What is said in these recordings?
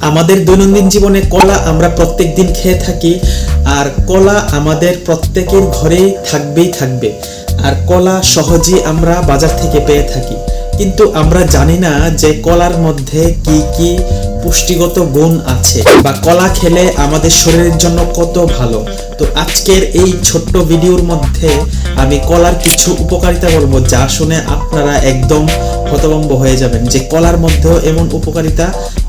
আমাদের দৈনন্দিন জীবনে কলা আমরা প্রত্যেক দিন খেয়ে থাকি, আর কলা আমাদের প্রত্যেকের ঘরেই থাকবেই থাকবে। আর কলা সহজেই আমরা বাজার থেকে পেয়ে থাকি। কিন্তু আমরা জানি না যে কলার মধ্যে কি কি পুষ্টিগত গুণ আছে বা কলা খেলে আমাদের শরীরের জন্য কত ভালো। তো আজকের এই ছোট্ট ভিডিওর মধ্যে আমি কলার কিছু উপকারিতা বলব যা শুনে আপনারা একদম হতভম্ব হয়ে যাবেন যে কলার মধ্যেও এমন উপকারিতা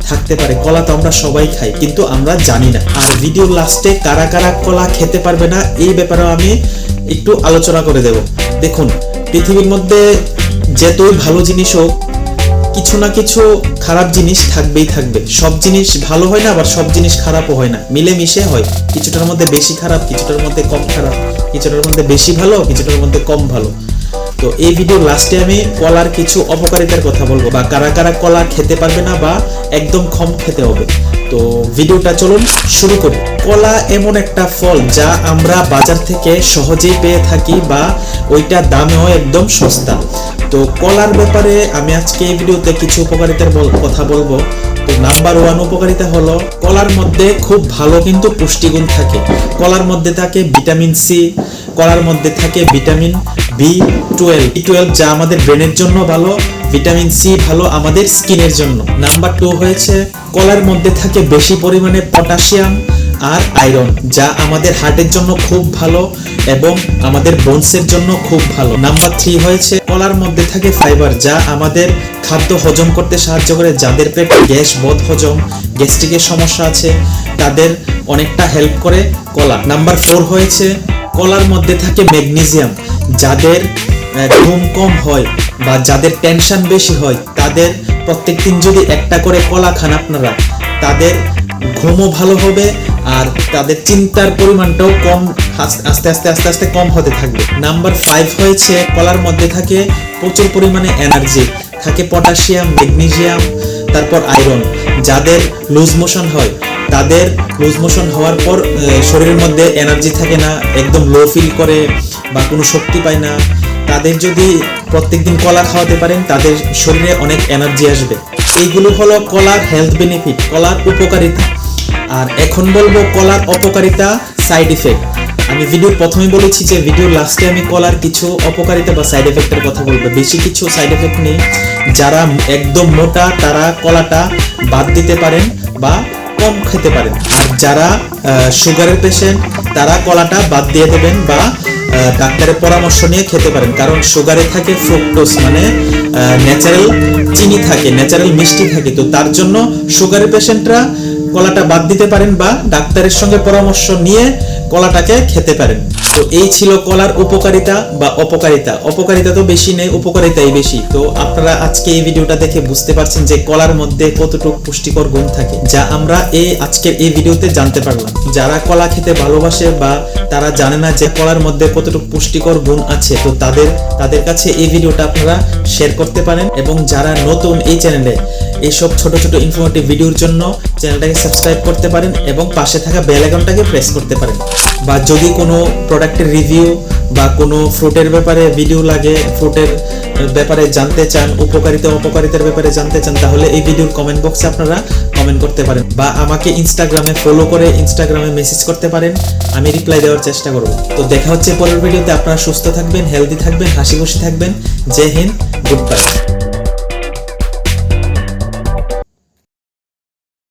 থাকতে পারে। কলা তো আমরা সবাই খাই, কিন্তু আমরা জানি না। আর ভিডিওর লাস্টে কারা কারা কলা খেতে পারবে না, এই ব্যাপারেও আমি একটু আলোচনা করে দেব। দেখুন, পৃথিবীর মধ্যে যেতই ভালো জিনিস হোক কিছু না কিছু খারাপ জিনিস থাকবেই থাকবে। সব জিনিস ভালো হয় না, আবার সব জিনিস খারাপও হয় না। মিলেমিশে হয়। কিছুটার মধ্যে বেশি খারাপ, কিছুটার মধ্যে কম খারাপ, কিছুটার মধ্যে বেশি ভালো, কিছুটার মধ্যে কম ভালো। তো এই ভিডিওর লাস্টে আমি কলার কিছু অপকারিতার কথা বলব বা কারা কারা কলা খেতে পারবে না বা একদম কম খেতে হবে। তো ভিডিওটা চলুন শুরু করি। কলা এমন একটা ফল যা আমরা বাজার থেকে সহজেই পেয়ে থাকি বা ওইটা দামেও একদম সস্তা। তো কলার ব্যাপারে আমি আজকে এই ভিডিওতে কিছু উপকারিতার কথা বলব। নাম্বার ওয়ান উপকারিতা হলো কলার মধ্যে খুব ভালো কিন্তু পুষ্টিগুণ থাকে। কলার মধ্যে থাকে ভিটামিন সি কলার মধ্যে থাকে vitamin B twelve B twelve যা আমাদের ব্রেনের জন্য ভালো ভিটামিন সি ভালো আমাদের স্কিনের জন্য। নাম্বার টু হয়েছে কলার মধ্যে থাকে বেশি পরিমাণে পটাশিয়াম আর আয়রন, যা আমাদের হার্টের জন্য খুব ভালো এবং আমাদের বোনসের জন্য খুব ভালো। নাম্বার থ্রি হয়েছে, কলার মধ্যে থাকে ফাইবার, যা আমাদের খাদ্য হজম করতে সাহায্য করে। যাদের পেটে গ্যাস বোধ হজম, গ্যাস্ট্রিকের সমস্যা আছে, তাদের অনেকটা হেল্প করে কলা। নাম্বার ফোর হয়েছে, কলার মধ্যে থাকে ম্যাগনেসিয়াম, যাদের ঘুম কম হয় বা যাদের টেনশন বেশি হয়, তাদের প্রত্যেক দিন যদি একটা করে কলা খান আপনারা, তাদের ঘুমও ভালো হবে আর তাদের চিন্তার পরিমাণটাও কম, আস্তে আস্তে আস্তে আস্তে কম হতে থাকবে। নাম্বার ফাইভ হয়েছে, কলার মধ্যে থাকে প্রচুর পরিমাণে এনার্জি থাকে পটাশিয়াম ম্যাগনেসিয়াম তারপর আয়রন যাদের লুজ মোশন হয়, তাদের লুজ মোশন হওয়ার পর শরীরের মধ্যে এনার্জি থাকে না, একদম লো ফিল করে বা কোনো শক্তি পায় না। তাদের যদি প্রত্যেকদিন কলা খাওয়াতে পারেন, তাদের শরীরে অনেক এনার্জি আসবে। এইগুলো হলো কলার হেলথ বেনিফিট কলার উপকারিতা। আর এখন বলব কলার অপকারিতা সাইড ইফেক্ট আমি ভিডিওর প্রথমে বলেছি যে ভিডিওর লাস্টে আমি কলার কিছু অপকারিতা বা সাইড এফেক্টের কথা বলব। বেশি কিছু সাইড এফেক্ট নেই। যারা একদম মোটা, তারা কলাটা বাদ দিতে পারেন বা কম খেতে পারেন। আর যারা সুগারের পেশেন্ট তারা কলাটা বাদ দিয়ে দেবেন বা ডাক্তারের পরামর্শ নিয়ে খেতে পারেন। কারণ সুগারে থাকে ফ্রুক্টোজ মানে ন্যাচারাল চিনি থাকে ন্যাচারাল মিষ্টি থাকে। তো তার জন্য সুগারের পেশেন্টরা কলাটা বাদ দিতে পারেন বা ডাক্তারের সঙ্গে পরামর্শ নিয়ে কলাটাকে খেতে পারেন। তো এই ছিল কলার উপকারিতা বা অপকারিতা। অপকারিতা তো বেশি নেই, উপকারিতাই বেশি। তো আপনারা আজকে এই ভিডিওটা দেখে বুঝতে পারছেন যে কলার মধ্যে কতটুকু পুষ্টিকর গুণ থাকে, যা আমরা এই আজকের এই ভিডিওতে জানতে পারলাম। যারা কলা খেতে ভালোবাসে বা তারা জানে না যে কলার মধ্যে কতটুকু পুষ্টিকর গুণ আছে, তো তাদের তাদের কাছে এই ভিডিওটা আপনারা শেয়ার করতে পারেন এবং যারা নতুন এই চ্যানেলে, এইসব ছোট ছোট ইনফরমেটিভ ভিডিওর জন্য চ্যানেলটাকে সাবস্ক্রাইব করতে পারেন এবং পাশে থাকা বেল আইকনটাকে প্রেস করতে পারেন। বা যদি কোনো প্রোডাক্টের রিভিউ বা কোনো ফ্রুটের ব্যাপারে ভিডিও লাগে ফ্রুটের ব্যাপারে জানতে চান, উপকারিতা, অপকারিতার ব্যাপারে জানতে চান, তাহলে এই ভিডিওর কমেন্ট বক্সে আপনারা কমেন্ট করতে পারেন বা আমাকে ইনস্টাগ্রামে ফলো করে ইনস্টাগ্রামে মেসেজ করতে পারেন, আমি রিপ্লাই দেওয়ার চেষ্টা করব। তো দেখা হচ্ছে পরের ভিডিওতে আপনারা সুস্থ থাকবেন হেলদি থাকবেন, হাসি খুশি থাকবেন, জয় হিন্দ গুড বাই